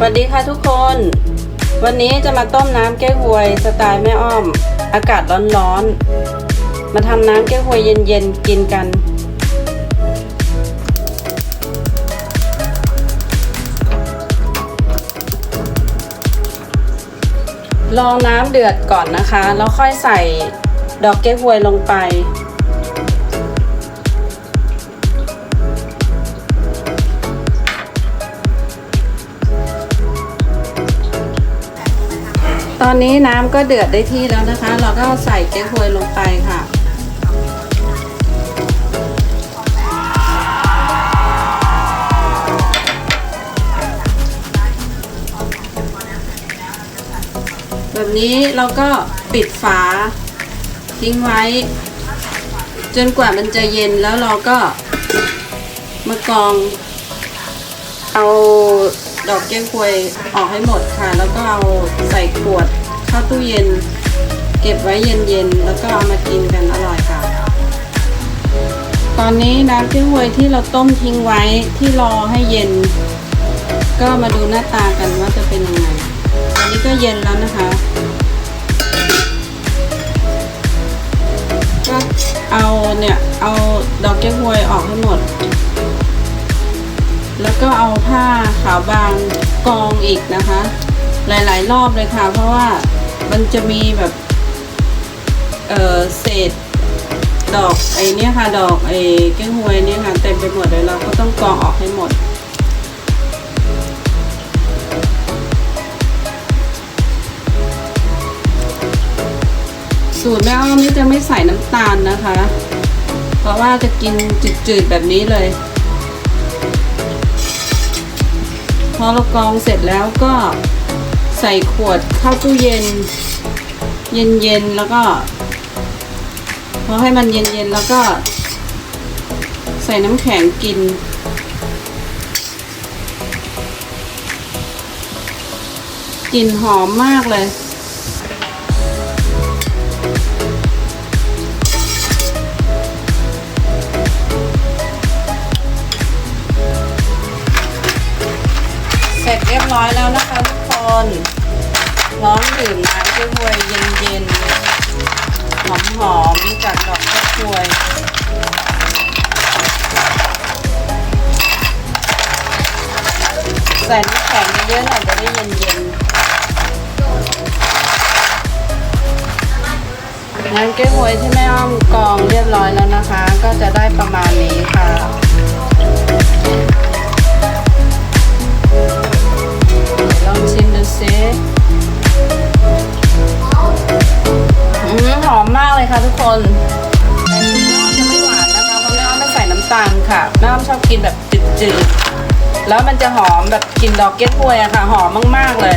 สวัสดีค่ะทุกคน วันนี้จะมาต้มน้ำแก้หวยสไตล์แม่อ้อม อากาศร้อนๆ มาทำน้ำแก้หวยเย็นๆ กินกัน รองน้ำเดือดก่อนนะคะ แล้วค่อยใส่ดอกเก๊กฮวยลงไป อนนี้น้ำก็เดือดได้ที่แล้วนะคะ เราก็ใส่เก๊ฮวยลงไปค่ะ แบบนี้เราก็ปิดฝาทิ้งไว้ จนกว่ามันจะเย็นแล้วเราก็มากรอง เอาดอกแก้วควยออกให้หมดค่ะ แล้วก็เอาใส่ขวด เข้าตู้เย็น เก็บไว้เย็นๆ แล้วก็เอามากินกันอร่อยค่ะ ตอนนี้น้ำแก้วควยที่เราต้มทิ้งไว้ที่รอให้เย็น ก็มาดูหน้าตากันว่าจะเป็นยังไงอันนี้ก็เย็นแล้วนะคะ ก็เอาเนี่ยเอาดอกแก้วควยออกให้หมด แล้วก็เอาผ้าขาวบางกองอีกนะคะ หลาย ๆ รอบเลยค่ะ เพราะว่า มันจะมีแบบเออเศษดอกไอ้เนี่ยค่ะดอกไอ้แก้วหวยเนี่ยค่ะเต็มไปหมดเลยเราก็ต้องกรองออกให้หมด สูตรแม่อ้อมนี่จะไม่ใส่น้ำตาลนะคะ เพราะว่าจะกินจืดๆแบบนี้เลยพอเรากรองเสร็จแล้วก็ ใส่ขวดเข้าตู้เย็น เย็นๆแล้วก็พอให้มันเย็นๆแล้วก็ ใส่น้ำแข็งกิน กลิ่นหอมมากเลยเสร็จเรียบร้อยแล้วนะคะ นพร้อมดื่มน้ำเก๊กฮวยเย็นๆ หอมๆ จากดอกเก๊กฮวยใส่น้ำแข็งเยอะๆหน่อยจะได้เย็นๆ น้ำเก๊กฮวยที่แม่อ้อมกองเรียบร้อยแล้วนะคะ ก็จะได้ประมาณนี้ค่ะ คนแต่แม่อ้อมจะไม่หวานนะคะเพราะแม่อ้อมไม่ใส่น้ำตาลค่ะแม่อ้อมชอบกินแบบจืดๆแล้วมันจะหอมแบบกลิ่นดอกเก๊กฮวยอะค่ะ หอมมากๆเลย